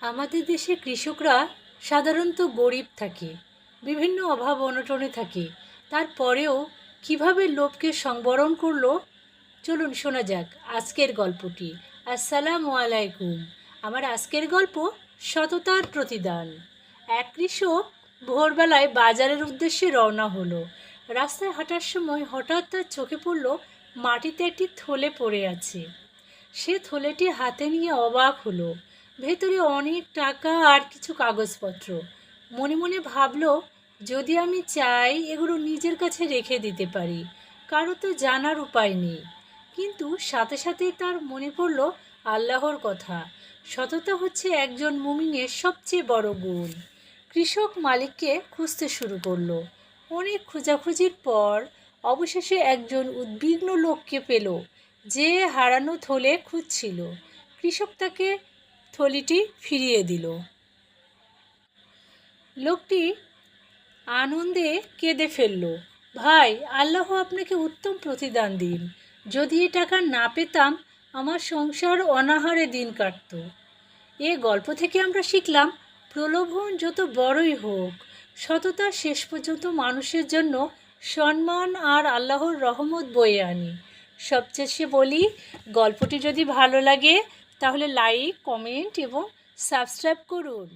আমাদের দেশে কৃষকরা সাধারণত গরিব থাকে, বিভিন্ন অভাব অনটনে থাকে। তারপরেও কীভাবে লোভকে সংবরণ করল? চলুন শোনা যাক আজকের গল্পটি। আসসালামু আলাইকুম। আমার আজকের গল্প সততার প্রতিদান। এক কৃষক ভোরবেলায় বাজারের উদ্দেশ্যে রওনা হলো। রাস্তায় হাঁটার সময় হঠাৎ তার চোখে পড়ল মাটিতে একটি থলে পড়ে আছে। সে থলেটি হাতে নিয়ে অবাক হলো। ভেতরে অনেক টাকা আর কিছু কাগজপত্র। মনে মনে ভাবলো, যদি আমি চাই, এগুলো নিজের কাছে রেখে দিতে পারি। কারও তো জানার উপায় নেই। কিন্তু সাথে সাথেই তার মনে পড়ল আল্লাহর কথা। সততা হচ্ছে একজন মুমিনের সবচেয়ে বড় গুণ। কৃষক মালিককে খুঁজতে শুরু করল। অনেক খোঁজাখুঁজির পর অবশেষে একজন উদ্বিগ্ন লোককে পেল, যে হারানো থলে খুঁজছিল। কৃষক তাকে থলিটি ফিরিয়ে দিল। লোকটি আনন্দে কেঁদে ফেলল, ভাই, আল্লাহ আপনাকে উত্তম প্রতিদান দিন। যদি এ টাকা না পেতাম, আমার সংসার অনাহারে দিন কাটত। এ গল্প থেকে আমরা শিখলাম, প্রলোভন যত বড়ই হোক, সততা শেষ পর্যন্ত মানুষের জন্য সম্মান আর আল্লাহর রহমত বয়ে আনি। সবশেষে বলি, গল্পটি যদি ভালো লাগে তাহলে লাইক কমেন্ট এবং সাবস্ক্রাইব করুন।